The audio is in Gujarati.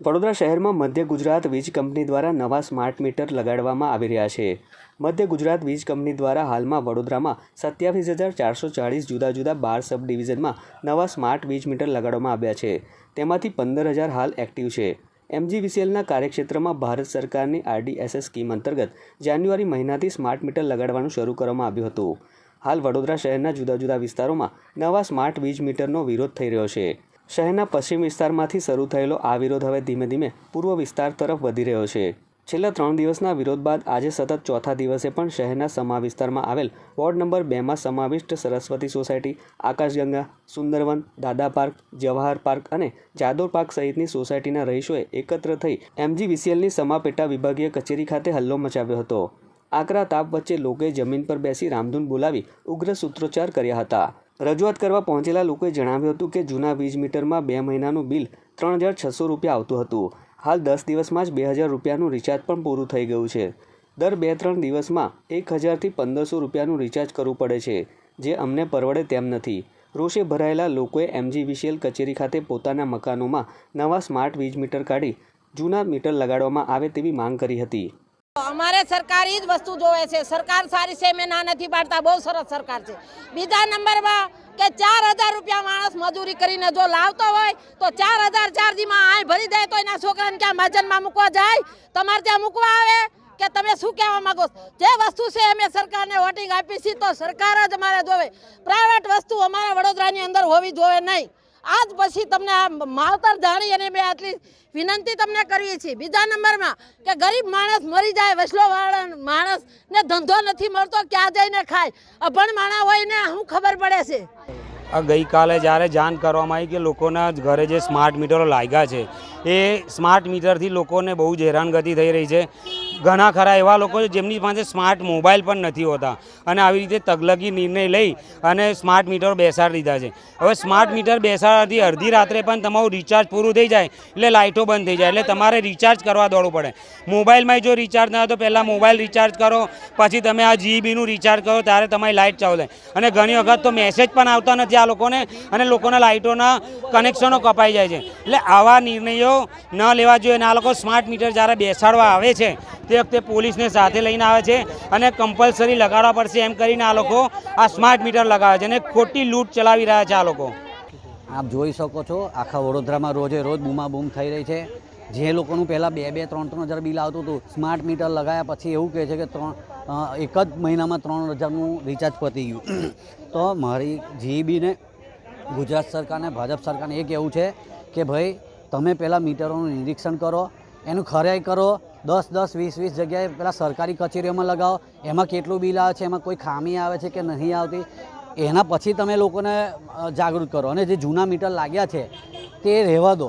વડોદરા શહેરમાં મધ્ય ગુજરાત વીજ કંપની દ્વારા નવા સ્માર્ટ મીટર લગાડવામાં આવી રહ્યા છે. મધ્ય ગુજરાત વીજ કંપની દ્વારા હાલમાં વડોદરામાં સત્યાવીસ હજાર ચારસો ચાળીસ જુદા જુદા બાર સબ ડિવિઝનમાં નવા સ્માર્ટ વીજ મીટર લગાડવામાં આવ્યા છે. તેમાંથી પંદર હજાર હાલ એક્ટિવ છે. એમજીવીસીએલના કાર્યક્ષેત્રમાં ભારત સરકારની આરડીએસએસ સ્કીમ અંતર્ગત જાન્યુઆરી મહિનાથી સ્માર્ટ મીટર લગાડવાનું શરૂ કરવામાં આવ્યું હતું. હાલ વડોદરા શહેરના જુદા જુદા વિસ્તારોમાં નવા સ્માર્ટ વીજ મીટરનો વિરોધ થઈ રહ્યો છે. શહેરના પશ્ચિમ વિસ્તારમાંથી શરૂ થયેલો આ વિરોધ હવે ધીમે ધીમે પૂર્વ વિસ્તાર તરફ વધી રહ્યો છે. છેલ્લા ત્રણ દિવસના વિરોધ બાદ આજે સતત ચોથા દિવસે પણ શહેરના સમા વિસ્તારમાં આવેલ વોર્ડ નંબર બેમાં સમાવિષ્ટ સરસ્વતી સોસાયટી, આકાશગંગા, સુંદરવન, દાદા પાર્ક, જવાહર પાર્ક અને જાદવ પાર્ક સહિતની સોસાયટીના રહીશોએ એકત્ર થઈ એમજીવીસીએલની સમા પેટા વિભાગીય કચેરી ખાતે હલ્લો મચાવ્યો હતો. આકરા તાપ વચ્ચે લોકોએ જમીન પર બેસી રામધૂન બોલાવી ઉગ્ર સૂત્રોચ્ચાર કર્યા હતા. રજૂઆત કરવા પહોંચેલા લોકોએ જણાવ્યું હતું કે જૂના વીજ મીટરમાં બે મહિનાનું બિલ ત્રણ હજાર છસો રૂપિયા આવતું હતું. હાલ દસ દિવસમાં જ બે હજાર રૂપિયાનું રિચાર્જ પણ પૂરું થઈ ગયું છે. દર બે ત્રણ દિવસમાં એક હજારથી પંદરસો રૂપિયાનું રિચાર્જ કરવું પડે છે, જે અમને પરવડે તેમ નથી. રોષે ભરાયેલા લોકોએ એમજીવીસીએલ કચેરી ખાતે પોતાના મકાનોમાં નવા સ્માર્ટ વીજ મીટર કાઢી જૂના મીટર લગાડવામાં આવે તેવી માંગ કરી હતી. અમારે સરકારી જ વસ્તુ જોવે છે. સરકાર સારી છે, મેં ના નથી પાડતા, બહુ સરસ સરકાર છે. બીજા નંબરમાં કે ચાર હજાર રૂપિયા માણસ મજૂરી કરીને જો લાવતો હોય, તો ચાર હજાર ચાર્જીમાં આય ભરી દે તો એના છોકરાને ક્યાં માજનમાં મૂકવા જાય? તમારે ત્યાં મૂકવા આવે? કે તમે શું કહેવા માંગો જે વસ્તુ છે અમે સરકારને વોટિંગ આપી છે, તો સરકાર જ અમારે જોવે. પ્રાઇવેટ વસ્તુ અમારા વડોદરાની અંદર હોવી જોવે નહીં. આજ પછી તમને આ માવતર જાણી અને મેં આટલી વિનંતી તમને કરીએ છીએ. બીજા નંબરમાં કે ગરીબ માણસ મરી જાય વસલો માણસને ધંધો નથી મળતો, ક્યાં જઈને ખાય? અભણ માણા હોય ને શું ખબર પડે છે? આ ગઈકાલે જ્યારે જાણ કરવામાં આવી કે લોકોના ઘરે જે સ્માર્ટ મીટરો લાગ્યા છે, એ સ્માર્ટ મીટરથી લોકોને બહુ જ હેરાનગતિ થઈ રહી છે. ઘણા ખરા એવા લોકો છે જેમની પાસે સ્માર્ટ મોબાઈલ પણ નથી હોતા. અને આવી રીતે તગલગી નિર્ણય લઈ અને સ્માર્ટ મીટર બેસાડી દીધા છે. હવે સ્માર્ટ મીટર બેસાડવાથી અડધી રાત્રે પણ તમારું રિચાર્જ પૂરું થઈ જાય એટલે લાઇટો બંધ થઈ જાય. એટલે તમારે રિચાર્જ કરવા દોડવું પડે. મોબાઈલમાં જો રિચાર્જ ના હોય તો પહેલાં મોબાઈલ રિચાર્જ કરો, પછી તમે આ જીબીનું રિચાર્જ કરો, ત્યારે તમારી લાઇટ ચાલુ થાય. અને ઘણી વખત તો મેસેજ પણ આવતા નથી આ લોકોને અને લોકોના લાઇટોના કનેક્શનો કપાઈ જાય છે. એટલે આવા નિર્ણયો ન લેવા જોઈએ અને આ લોકો સ્માર્ટ મીટર જ્યારે બેસાડવા આવે છે તે વખતે પોલીસને સાથે લઈને આવે છે અને કમ્પલસરી લગાડવા પડશે એમ કરીને આ લોકો આ સ્માર્ટ મીટર લગાવે છે અને ખોટી લૂંટ ચલાવી રહ્યા છે આ લોકો. આપ જોઈ શકો છો, આખા વડોદરામાં રોજે રોજ બૂમાબૂમ થઈ રહી છે. જે લોકોનું પહેલાં બે બે, ત્રણ ત્રણ હજાર બિલ આવતું હતું સ્માર્ટ મીટર લગાવ્યા પછી એવું કહે છે કે ત્રણ એક જ મહિનામાં ત્રણ હજારનું રિચાર્જ પતી ગયું. તો મારી જીબીને ગુજરાત સરકારને ભાજપ સરકારને એ કહેવું છે કે ભાઈ, તમે પહેલાં મીટરોનું નિરીક્ષણ કરો, એનું ખરાઈ કરો દસ દસ, વીસ વીસ જગ્યાએ પહેલાં સરકારી કચેરીઓમાં લગાવો. એમાં કેટલું બિલ આવે છે, એમાં કોઈ ખામી આવે છે કે નહીં આવતી? એના પછી તમે લોકોને જાગૃત કરો. અને જે જૂના મીટર લાગ્યા છે, તે રહેવા દો.